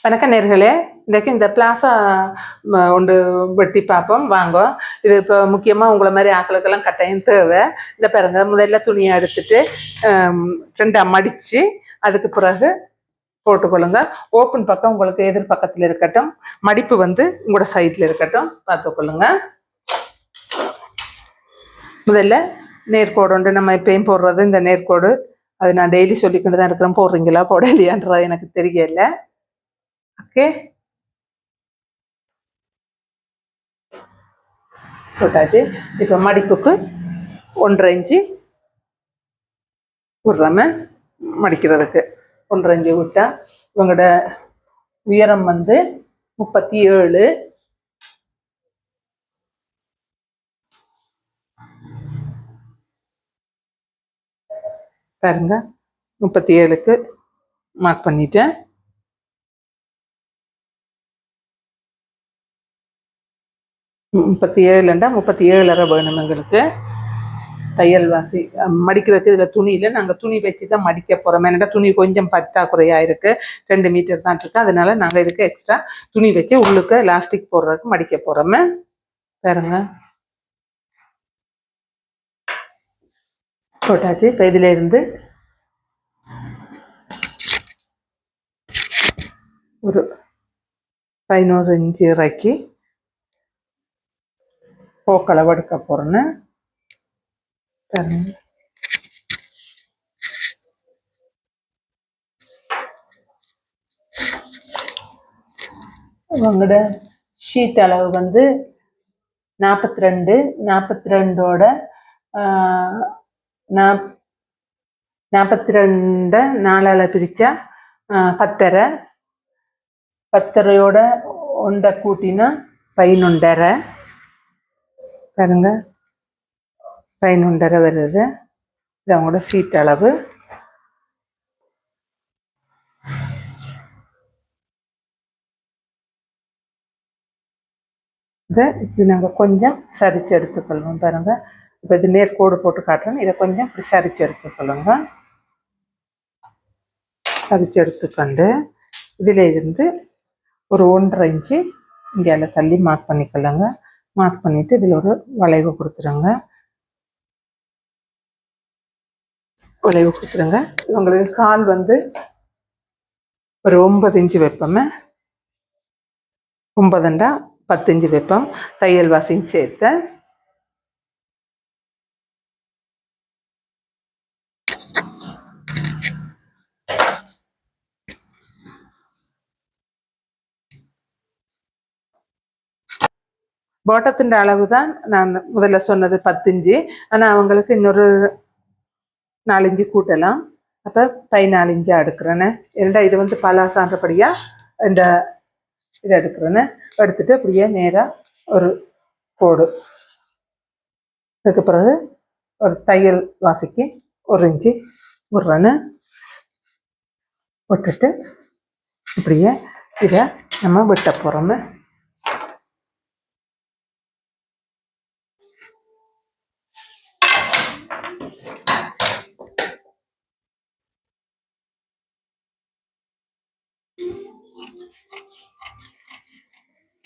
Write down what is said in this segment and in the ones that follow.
வணக்க நேர்களே. இன்றைக்கு இந்த பிளாசா ம, ஒன்று வெட்டி பார்ப்போம். வாங்க. இது இப்போ முக்கியமாக உங்களை மாதிரி ஆக்களுக்கெல்லாம் கட்டாயம் தேவை. இந்த பாருங்க முதல்ல துணியை எடுத்துட்டு ரெண்டாக மடித்து அதுக்கு பிறகு போட்டுக்கொள்ளுங்க. ஓப்பன் பக்கம் உங்களுக்கு எதிர் பக்கத்தில் இருக்கட்டும். மடிப்பு வந்து உங்களோட சைட்டில் இருக்கட்டும். பார்த்துக்கொள்ளுங்க. முதல்ல நேர்கோடு உண்டு நம்ம எப்பயும் போடுறது இந்த நேர்கோடு. அது நான் டெய்லி சொல்லிக்கிட்டு தான் இருக்கிறேன். போடுறீங்களா போடலையான்றது எனக்கு தெரியலை. ஓகே? போட்டாச்சு. இப்போ மடிப்புக்கு ஒன்றரை இஞ்சி விடுறாம. மடிக்கிறதுக்கு ஒன்றரை இஞ்சி விட்டா இவங்களோட உயரம் வந்து முப்பத்தி ஏழு பாருங்க முப்பத்தி ஏழுக்கு மார்க் பண்ணிட்டேன். முப்பத்தி ஏழுலண்டா முப்பத்தி ஏழரை வேணும் எங்களுக்கு. தையல் வாசி மடிக்கிறதுக்கு இதில் துணியில் நாங்கள் துணி வச்சு தான் மடிக்க போகிறோம் ஏன்னா துணி கொஞ்சம் பற்றாக்குறையாக இருக்குது ரெண்டு மீட்டர் தான் இருக்குது அதனால நாங்கள் இதுக்கு எக்ஸ்ட்ரா துணி வச்சு உள்ளுக்கு எலாஸ்டிக் போடுறதுக்கு மடிக்க போகிறோமே பாருங்க. போட்டாச்சு. இப்போ இதிலேருந்து ஒரு பதினோரு இன்ச்சு இறக்கி போக்களவு எடுக்க போகிறேன்னு உங்களோட ஷீட் அளவு வந்து நாற்பத்தி ரெண்டு நாற்பத்தி ரெண்டோட நாற்பத்தி ரெண்டை நாலால் பிரித்தா பத்தரை. பத்தரையோட ஒன்றை கூட்டினா பதினொண்டரை பாருங்க. பதினொன்றரை வருது. இது அவங்களோட சீட் அளவு. இதை இப்படி நாங்கள் கொஞ்சம் சரிச்சு எடுத்துக்கொள்வோம் பாருங்க. இப்போ இது நேர்கோடு போட்டு காட்டுறேன் இதை கொஞ்சம் இப்படி சரிச்சு எடுத்துக்கொள்ளுங்க. சரிச்சு எடுத்துக்கொண்டு இதில் இருந்து ஒரு ஒன்றரை இன்ச்சு இங்கே தள்ளி மார்க் பண்ணிக்கொள்ளுங்க. மார்க் பண்ணிட்டு இதில் ஒரு வளைவு கொடுத்துருங்க. வளைவு கொடுத்துருங்க. உங்களுக்கு கால் வந்து ஒரு ஒன்பது இன்ச்சு வைப்போமே. ஒன்பதுண்டா பத்து இன்ச்சு வைப்போம். தையல் வாசிங் சேர்த்து பாட்டத்தின் அளவு தான் நான் முதல்ல சொன்னது பத்தஞ்சு. ஆனால் அவங்களுக்கு இன்னொரு நாலஞ்சு கூட்டலாம். அப்போ பதினாலஞ்சாக எடுக்கிறேன்னு இரண்டா இது வந்து பலாசான்றபடியாக இந்த இதை எடுக்கிறேன்னு எடுத்துட்டு அப்படியே நேராக ஒரு கோடு. அதுக்கு பிறகு ஒரு தையல் வாசிக்கு ஒரு இஞ்சி விட்றேன்னு விட்டுட்டு இப்படியே இதை நம்ம வெட்ட போகிறோன்னு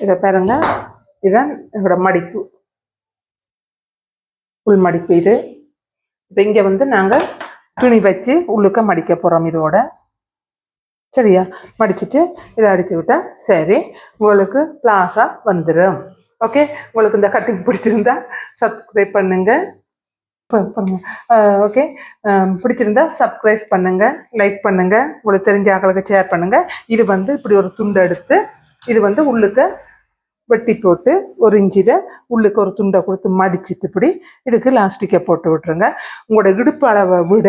இதை பாருங்க. இதுதான் எங்களோட மடிப்பு. உள் மடிப்பு இது. இப்போ இங்கே வந்து நாங்கள் துணி வச்சு உள்ளுக்க மடிக்க போகிறோம் இதோட. சரியா? மடிச்சுட்டு இதை அடிச்சு விட்டா சரி. உங்களுக்கு பிளாஸா வந்துடும் ஓகே உங்களுக்கு இந்த கட்டிங் பிடிச்சிருந்தா சப்ஸ்கிரைப் பண்ணுங்கள் ஓகே பிடிச்சிருந்தா சப்ஸ்கிரைப் பண்ணுங்கள் லைக் பண்ணுங்கள் உங்களுக்கு தெரிஞ்ச ஆக்களுக்கு ஷேர் பண்ணுங்கள் இது வந்து இப்படி ஒரு துண்டு எடுத்து இது வந்து உள்ளுக்க வெட்டி போட்டு ஒரு இஞ்சியில் உள்ளுக்கு ஒரு துண்டை கொடுத்து மடிச்சிட்டு இப்படி இதுக்கு லாஸ்டிக்கை போட்டு விட்டுருங்க. உங்களோட இடுப்பு அளவை விட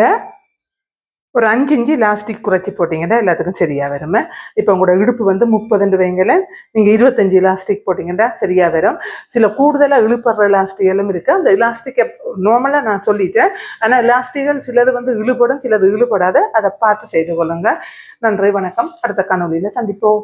ஒரு அஞ்சு இஞ்சி லாஸ்டிக் குறைச்சி போட்டிங்கன்னா எல்லாத்துக்கும் சரியாக வரும். இப்போ உங்களோட இடுப்பு வந்து முப்பதுண்டு வைங்கள நீங்கள் இருபத்தஞ்சி லாஸ்டிக் போட்டிங்கன்னா சரியாக வரும். சில கூடுதலாக இழுப்படுற லாஸ்டிகளும் இருக்குது அந்த இலாஸ்டிக்கை நார்மலாக நான் சொல்லிட்டேன். ஆனால் எலாஸ்டிகள் சிலது வந்து இழுபடும் சிலது இழுபடாத. அதை பார்த்து செய்து கொள்ளுங்க. நன்றி வணக்கம். அடுத்த காணொலியில் சந்திப்போம்.